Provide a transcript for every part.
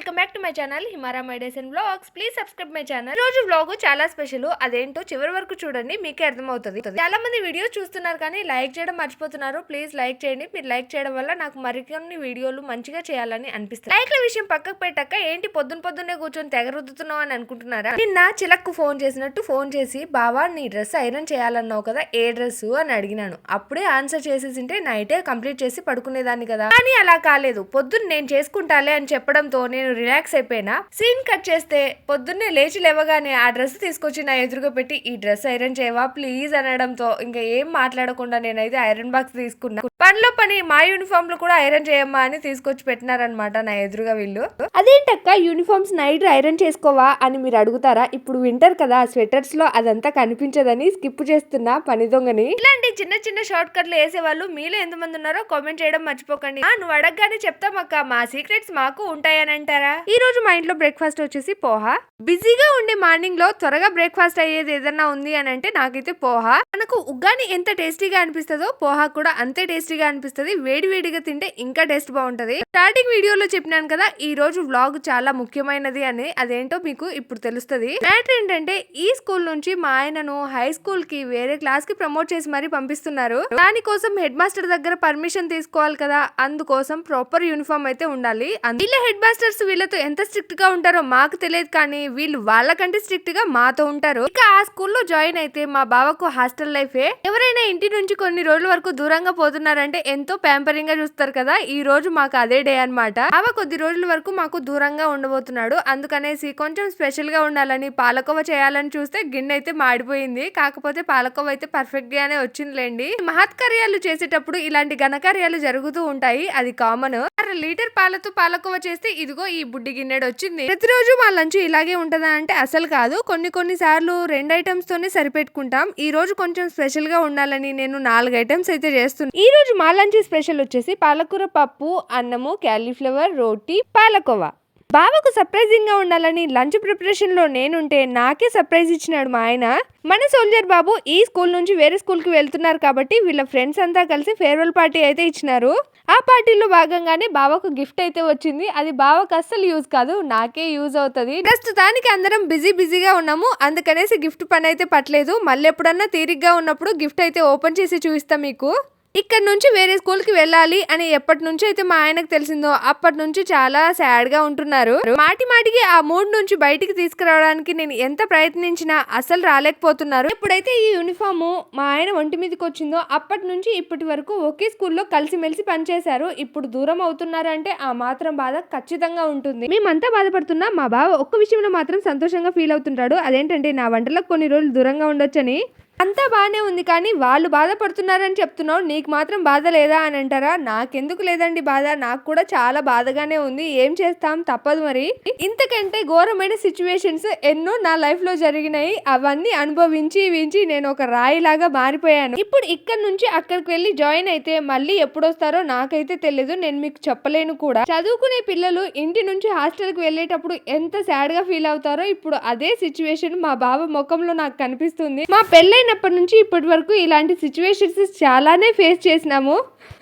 Welcome back to my channel Himara my days and blogs please subscribe my channel. రోజు blog చాలా special. అదేంటో చివరి వరకు చూడండి మీకే అర్థమవుతుంది. చాలా మంది వీడియో చూస్తున్నారు కానీ లైక్ చేయడం మర్చిపోతున్నారు. ప్లీజ్ లైక్ చేయండి. మీరు లైక్ చేయడం వల్ల నాకు మరికొన్ని వీడియోలు మంచిగా చేయాలని అనిపిస్తుంది. లైక్ల విషయం పక్కకు పెట్టాక ఏంటి పొద్దున పొద్దున్నే కూర్చొని తెగ రుద్దుతున్నావు అని అనుకుంటున్నారా? నిన్న చిలక్కు ఫోన్ చేసినట్టు ఫోన్ చేసి బావా నీ డ్రెస్ ఐరన్ చేయాలన్నావు కదా ఏ డ్రెస్ అని అడిగినాను. అప్పుడే ఆన్సర్ చేసేసింటే నైటే కంప్లీట్ చేసి పడుకునేదాన్ని కదా. కానీ అలా కాలేదు. పొద్దున్న నేను చేసుకుంటాలే అని చెప్పడంతో నేను రిలాక్స్ అయిపోయినా సీన్ కట్ చేస్తే పొద్దున్నే లేచి లేవగానే ఆ డ్రెస్ తీసుకొచ్చి నా ఎదురుగా పెట్టి ఈ డ్రెస్ ఐరన్ చేయవా? ప్లీజ్ అనడంతో ఇంకా ఏం మాట్లాడకుండా నేనైతే ఐరన్ బాక్స్ తీసుకున్నా. పనిలో పని మా యూనిఫామ్లో కూడా ఐరన్ చేయమ్మా అని తీసుకొచ్చి పెట్టినారనమాట నా ఎదురుగా వీళ్ళు. అదేంటక్క? యూనిఫామ్స్ నైట్ ఐరన్ చేసుకోవా? అని మీరు అడుగుతారా? ఇప్పుడు వింటర్ కదా స్వెటర్స్లో అదంతా కనిపించదని స్కిప్ చేస్తున్నా పని దొంగని. ఇలాంటి చిన్న చిన్న షార్ట్ కట్లు వేసే వాళ్ళు మీలో ఎంతమంది ఉన్నారో కామెంట్ చేయడం మర్చిపోకండి. నువ్వు అడగగానే చెప్తామక్క. మా సీక్రెట్స్ మాకు ఉంటాయని అంటారు ఈ రోజు మా ఇంట్లో బ్రేక్ఫాస్ట్ వచ్చేసి పోహా. బిజీగా ఉండే మార్నింగ్లో త్వరగా బ్రేక్ఫాస్ట్ అయ్యేది ఏదన్నా ఉంది అని అంటే నాకైతే పోహా. మనకు ఉగ్గాని ఎంత టేస్టీగా అనిపిస్తుందో పోహా కూడా అంతే టేస్టీగా అనిపిస్తుంది. వేడి వేడిగా తింటే ఇంకా టేస్ట్ బాగుంటది. స్టార్టింగ్ వీడియోలో చెప్పినాను కదా ఈ రోజు వ్లాగ్ చాలా ముఖ్యమైనది అని. అదేంటో మీకు ఇప్పుడు తెలుస్తుంది. మ్యాటర్ ఏంటంటే ఈ స్కూల్ నుంచి మా ఆయనను హై స్కూల్కి వేరే క్లాస్కి ప్రమోట్ చేసి మరీ పంపిస్తున్నారు. దానికోసం హెడ్ మాస్టర్ దగ్గర పర్మిషన్ తీసుకోవాలి కదా. అందుకోసం ప్రాపర్ యూనిఫామ్ అయితే ఉండాలి. అందులో హెడ్ మాస్టర్స్ వీళ్ళతో ఎంత స్ట్రిక్ట్గా ఉంటారో మాకు తెలియదు కానీ వీళ్ళు వాళ్ళకంటే స్ట్రిక్ట్గా మాతో ఉంటారు. ఇక ఆ స్కూల్లో జాయిన్ అయితే మా బావకు హాస్టల్ లైఫే. ఎవరైనా ఇంటి నుంచి కొన్ని రోజుల వరకు దూరంగా పోతున్నారంటే ఎంతో ప్యాంపరింగ్గా చూస్తారు కదా ఈ రోజు మాకు అదే డే అన్నమాట. బావ కొద్ది రోజుల వరకు మాకు దూరంగా ఉండబోతున్నాడు. అందుకనేసి కొంచెం స్పెషల్గా ఉండాలని పాలకోవ చేయాలని చూస్తే గిన్నె అయితే మాడిపోయింది. కాకపోతే పాలకోవ అయితే పర్ఫెక్ట్ గానే వచ్చిందిలేండి. మహత్కార్యాలు చేసేటప్పుడు ఇలాంటి ఘనకార్యాలు జరుగుతూ ఉంటాయి. అది కామన్. అర లీటర్ పాలతో పాలకోవ చేస్తే ఇదిగో ఈ బుడ్డి గిన్నెడు వచ్చింది. ప్రతిరోజు మా లంచ్ ఇలాగే ఉంటుందా అంటే అసలు కాదు. కొన్ని కొన్ని సార్లు రెండు ఐటమ్స్ తోనే సరిపెట్టుకుంటాం. ఈ రోజు కొంచెం స్పెషల్గా ఉండాలని నేను నాలుగు ఐటమ్స్ అయితే చేస్తున్నాను ఈ రోజు మా లంచ్ స్పెషల్ వచ్చేసి పాలకూర పప్పు అన్నము క్యాలీఫ్లవర్ రోటీ పాలకోవా. బావకు సర్ప్రైజింగ్గా ఉండాలని లంచ్ ప్రిపరేషన్లో నేనుంటే నాకే సర్ప్రైజ్ ఇచ్చినాడు మా ఆయన. మన సోల్జర్ బాబు ఈ స్కూల్ నుంచి వేరే స్కూల్కి వెళ్తున్నారు కాబట్టి వీళ్ళ ఫ్రెండ్స్ అంతా కలిసి ఫేర్వెల్ పార్టీ అయితే ఇచ్చినారు. ఆ పార్టీలో భాగంగానే బావకు గిఫ్ట్ అయితే వచ్చింది. అది బావకు అస్సలు యూజ్ కాదు. నాకే యూజ్ అవుతుంది. ప్రస్తుతానికి అందరం బిజీ బిజీగా ఉన్నాము. అందుకనేసి గిఫ్ట్ పని అయితే పట్టలేదు. మళ్ళీ ఎప్పుడన్నా తీరిగ్గా ఉన్నప్పుడు గిఫ్ట్ అయితే ఓపెన్ చేసి చూపిస్తాం మీకు. ఇక్కడ నుంచి వేరే స్కూల్కి వెళ్ళాలి అని ఎప్పటి నుంచి అయితే మా ఆయనకు తెలిసిందో అప్పటి నుంచి చాలా సాడ్గా ఉంటున్నారు. మాటి మాటికి ఆ మూడ్ నుంచి బయటికి తీసుకురావడానికి నేను ఎంత ప్రయత్నించినా అసలు రాలేకపోతున్నారు. ఎప్పుడైతే ఈ యూనిఫామ్ మా ఆయన ఒంటి మీదకి వచ్చిందో అప్పటి నుంచి ఇప్పటి వరకు ఒకే స్కూల్లో కలిసిమెలిసి పనిచేశారు. ఇప్పుడు దూరం అవుతున్నారంటే ఆ మాత్రం బాధ ఖచ్చితంగా ఉంటుంది. మేమంతా బాధపడుతున్నా మా బావ ఒక్క విషయంలో మాత్రం సంతోషంగా ఫీల్ అవుతుంటాడు. అదేంటంటే నా వంటలకు కొన్ని రోజులు దూరంగా ఉండొచ్చని. అంతా బాగానే ఉంది కానీ వాళ్ళు బాధపడుతున్నారని చెప్తున్నావు. నీకు మాత్రం బాధ లేదా అని అంటారా? నాకెందుకు లేదండి బాధ? నాకు కూడా చాలా బాధగానే ఉంది. ఏం చేస్తాం? తప్పదు మరి. ఇంతకంటే ఘోరమైన సిచ్యువేషన్స్ ఎన్నో నా లైఫ్లో జరిగినాయి. అవన్నీ అనుభవించి వించి నేను ఒక రాయిలాగా మారిపోయాను. ఇప్పుడు ఇక్కడ నుంచి అక్కడికి వెళ్ళి జాయిన్ అయితే మళ్ళీ ఎప్పుడొస్తారో నాకైతే తెలియదు నేను మీకు చెప్పలేను కూడా. చదువుకునే పిల్లలు ఇంటి నుంచి హాస్టల్కి వెళ్ళేటప్పుడు ఎంత సాడ్గా ఫీల్ అవుతారో ఇప్పుడు అదే సిచ్యువేషన్ మా బావ ముఖంలో నాకు కనిపిస్తుంది. మా పెళ్ళైన పెళ్ళైనప్పటి నుంచి ఇప్పటి వరకు ఇలాంటి సిచ్యువేషన్స్ చాలానే ఫేస్ చేసినాము.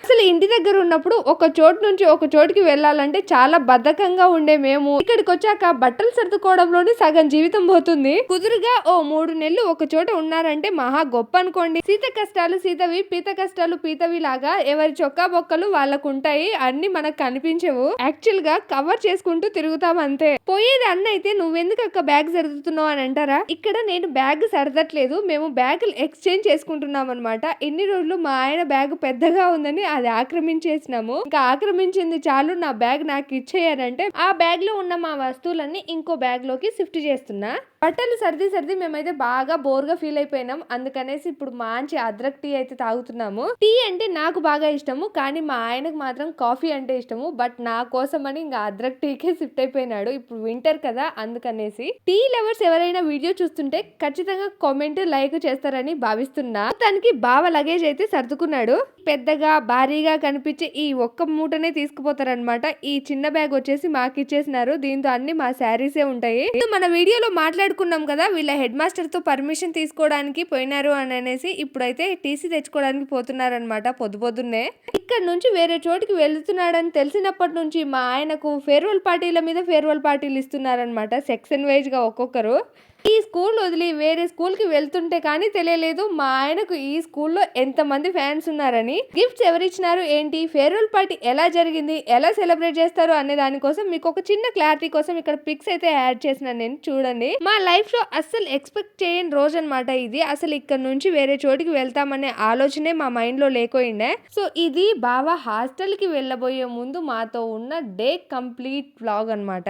అసలు ఇంటి దగ్గర ఉన్నప్పుడు ఒక చోటు నుంచి ఒక చోటుకి వెళ్ళాలంటే చాలా బద్ధకంగా ఉండే మేము. ఇక్కడికి వచ్చాక బట్టలు సర్దుకోవడంలోనే సగం జీవితం పోతుంది. కుదురుగా ఓ మూడు నెలలు ఒక చోట ఉన్నారంటే మహా గొప్ప అనుకోండి. సీత కష్టాలు సీతవి పీత కష్టాలు పీతవి లాగా ఎవరి చొక్కా బొక్కలు వాళ్ళకు ఉంటాయి అన్ని మనకు కనిపించవు. యాక్చువల్గా కవర్ చేసుకుంటూ తిరుగుతాం అంతే. పోయేది అన్న అయితే నువ్వెందుకు అక్క బ్యాగ్ సర్దుతున్నావు అని అంటారా? ఇక్కడ నేను బ్యాగ్ సర్దట్లేదు మేము బ్యాగ్ బ్యాగులు ఎక్స్చేంజ్ చేసుకుంటున్నాం అనమాట ఎన్ని రోజులు మా ఆయన బ్యాగ్ పెద్దగా ఉందని అది ఆక్రమించేసినాము. ఇంకా ఆక్రమించింది చాలు నా బ్యాగ్ నాకు ఇచ్చేయారంటే ఆ బ్యాగ్లో ఉన్న మా వస్తువులన్నీ ఇంకో బ్యాగ్లోకి షిఫ్ట్ చేస్తున్నా. బట్టలు సర్ది సర్ది మేమైతే బాగా బోర్గా ఫీల్ అయిపోయినాం. అందుకనేసి ఇప్పుడు మంచి అద్రక్ టీ అయితే తాగుతున్నాము. టీ అంటే నాకు బాగా ఇష్టము కానీ మా ఆయనకు మాత్రం కాఫీ అంటే ఇష్టము. బట్ నా కోసం అని ఇంకా అద్రక్ టీకే షిఫ్ట్ అయిపోయినాడు. ఇప్పుడు వింటర్ కదా అందుకనేసి టీ లవర్స్ ఎవరైనా వీడియో చూస్తుంటే ఖచ్చితంగా కామెంట్ లైక్ చేస్తారు. చేస్తారని భావిస్తున్నా. తనకి బావ లగేజ్ అయితే సర్దుకున్నాడు. పెద్దగా భారీగా కనిపించే ఈ ఒక్క మూటనే తీసుకుపోతారనమాట ఈ చిన్న బ్యాగ్ వచ్చేసి మాకు ఇచ్చేసినారు దీంతో అన్ని మా శారీసే ఉంటాయి. మన వీడియోలో మాట్లాడుకున్నాం కదా వీళ్ళ హెడ్ మాస్టర్తో పర్మిషన్ తీసుకోవడానికి పోయినారు అని అనేసి ఇప్పుడైతే టీసీ తెచ్చుకోవడానికి పోతున్నారనమాట పొద్దు పొద్దున్నే. ఇక్కడ నుంచి వేరే చోటికి వెళ్తున్నాడని తెలిసినప్పటి నుంచి మా ఆయనకు ఫేర్వెల్ పార్టీల మీద ఫేర్వెల్ పార్టీలు ఇస్తున్నారనమాట సెక్షన్ వైజ్గా ఒక్కొక్కరు. ఈ స్కూల్ వదిలి వేరే స్కూల్కి వెళ్తుంటే కానీ తెలియలేదు మా ఆయనకు ఈ స్కూల్లో ఎంతమంది ఫ్యాన్స్ ఉన్నారని. గిఫ్ట్స్ ఎవరిచ్చినారు ఏంటి? ఫేర్వెల్ పార్టీ ఎలా జరిగింది? ఎలా సెలబ్రేట్ చేస్తారు అనే దానికోసం మీకు ఒక చిన్న క్లారిటీ కోసం ఇక్కడ పిక్స్ అయితే యాడ్ చేసిన నేను చూడండి. మా లైఫ్లో అస్సలు ఎక్స్పెక్ట్ చేయని రోజు అనమాట ఇది. అసలు ఇక్కడ నుంచి వేరే చోటికి వెళ్తామనే ఆలోచనే మా మైండ్లో లేకపోయిండే. సో ఇది బావా హాస్టల్కి వెళ్ళబోయే ముందు మాతో ఉన్న డే కంప్లీట్ బ్లాగ్ అన్నమాట.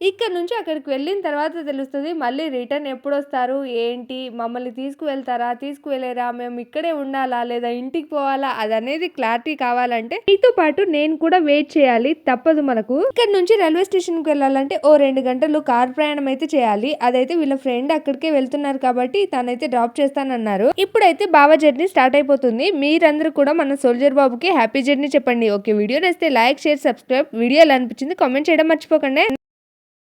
ఇక్కడ నుంచి అక్కడికి వెళ్ళిన తర్వాత తెలుస్తుంది మళ్ళీ రిటర్న్ ఎప్పుడు వస్తారు? ఏంటి? మమ్మల్ని తీసుకువెళ్తారా? తీసుకువెళ్ళారా? మేము ఇక్కడే ఉండాలా? లేదా ఇంటికి పోవాలా? అది అనేది క్లారిటీ కావాలంటే మీతో పాటు నేను కూడా వెయిట్ చేయాలి. తప్పదు మనకు. ఇక్కడ నుంచి రైల్వే స్టేషన్కి వెళ్ళాలంటే ఓ రెండు గంటలు కార్ ప్రయాణం అయితే చేయాలి. అదైతే వీళ్ళ ఫ్రెండ్ అక్కడికే వెళ్తున్నారు కాబట్టి తనైతే డ్రాప్ చేస్తానన్నారు. ఇప్పుడైతే బాబా జర్నీ స్టార్ట్ అయిపోతుంది. మీరందరూ కూడా మన సోల్జర్ బాబుకి హ్యాపీ జర్నీ చెప్పండి. ఓకే వీడియో నేస్తే లైక్ షేర్ సబ్స్క్రైబ్. వీడియో ఎలా అనిపించింది కామెంట్ చేయడం మర్చిపోకండి.